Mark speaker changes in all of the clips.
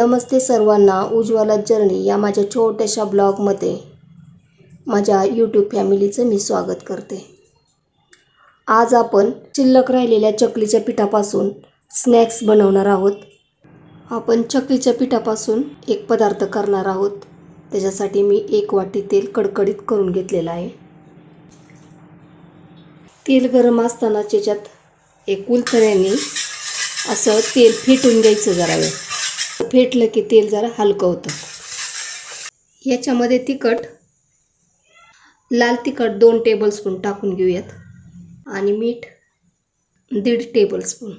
Speaker 1: नमस्ते सर्वांना उज्ज्वला जर्नी या माझ्या छोट्याशा ब्लॉगमध्ये. माझ्या यूट्यूब फॅमिलीचं मी स्वागत करते. आज आपण शिल्लक राहिलेल्या चकलीच्या पिठापासून स्नॅक्स बनवणार आहोत. आपण चकलीच्या पिठापासून एक पदार्थ करणार आहोत. त्याच्यासाठी मी एक वाटी तेल कडकडीत करून घेतलेलं आहे. तेल गरम असताना त्याच्यात एक उलथण्याने असं तेल फेटून घ्यायचं जरा वेळ. फेटलं की तेल जरा हलकं होतं. याच्यामध्ये तिखट लाल तिखट दोन टेबलस्पून टाकून घेऊयात. आणि मीठ दीड टेबलस्पून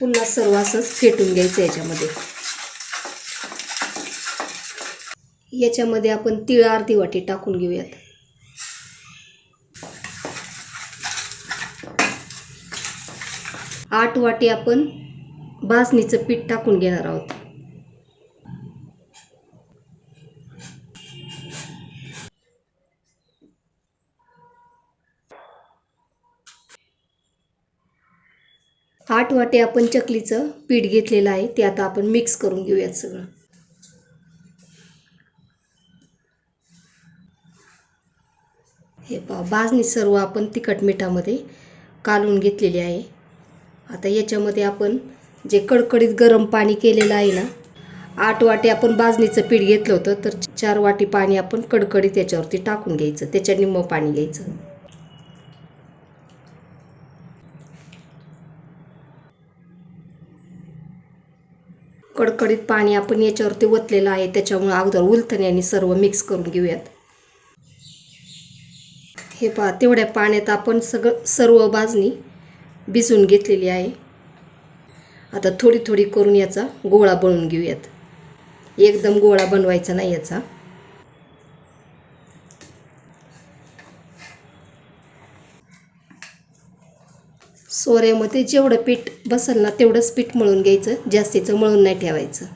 Speaker 1: पुन्हा सर्व असंच फेटून घ्यायचं याच्यामध्ये. याच्यामध्ये आपण तिळ अर्धी वाटी टाकून घेऊयात. आठ वाटी आपण भाजणीचं पीठ टाकून घेणार आहोत. आठ वाटे आपण चकलीचं पीठ घेतलेलं आहे ते आता आपण मिक्स करून घेऊयात सगळं. हे पा भाजणी सर्व आपण तिखट मिठामध्ये कालून घेतलेली आहे. आता याच्यामध्ये आपण जे कडकडीत गरम पाणी केलेलं आहे ना आठ वाटी आपण भाजणीचं पीठ घेतलं होतं तर चार वाटी पाणी आपण कडकडीत त्याच्यावरती टाकून घ्यायचं त्याच्या निम्म पाणी घ्यायचं. कडकडीत पाणी आपण याच्यावरती ओतलेलं आहे त्याच्यामुळे अगोदर उलथण्याने सर्व मिक्स करून घेऊयात. हे पहा तेवढ्या पाण्यात आपण सगळं सर्व बाजणी भिजवून घेतलेली आहे. आता थोडी थोडी करून याचा गोळा बनवून घेऊयात. एकदम गोळा बनवायचा नाही याचा. सोऱ्यामध्ये जेवढं पीठ बसेल ना तेवढंच पीठ मळून घ्यायचं. जास्तीचं मळून नाही ठेवायचं.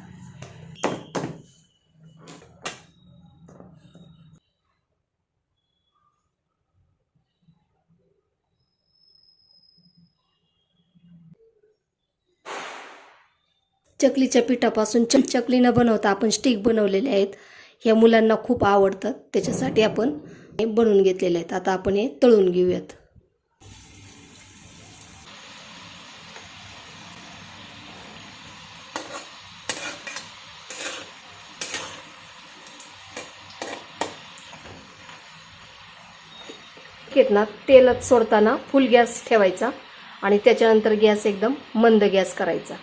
Speaker 1: चकलीच्या पिठापासून च चकली न बनवता आपण स्टिक बनवलेले आहेत. ह्या मुलांना खूप आवडतात. त्याच्यासाठी आपण हे बनवून घेतलेले आहेत. आता आपण हे तळून घेऊयात. घेत ना तेलात सोडताना फुल गॅस ठेवायचा आणि त्याच्यानंतर गॅस एकदम मंद गॅस करायचा.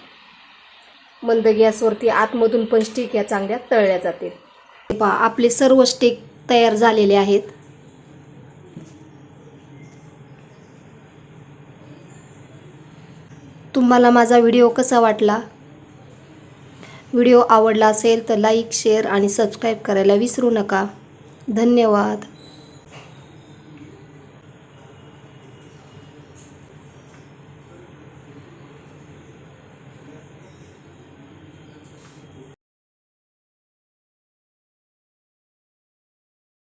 Speaker 1: मंद गॅसवरती आतमधून पण स्टिक या चांगल्या तळल्या जातील. पहा आपले सर्व स्टिक तयार झालेले आहेत. तुम्हाला माझा व्हिडिओ कसा वाटला? व्हिडिओ आवडला असेल तर लाईक शेअर आणि सबस्क्राईब करायला विसरू नका. धन्यवाद.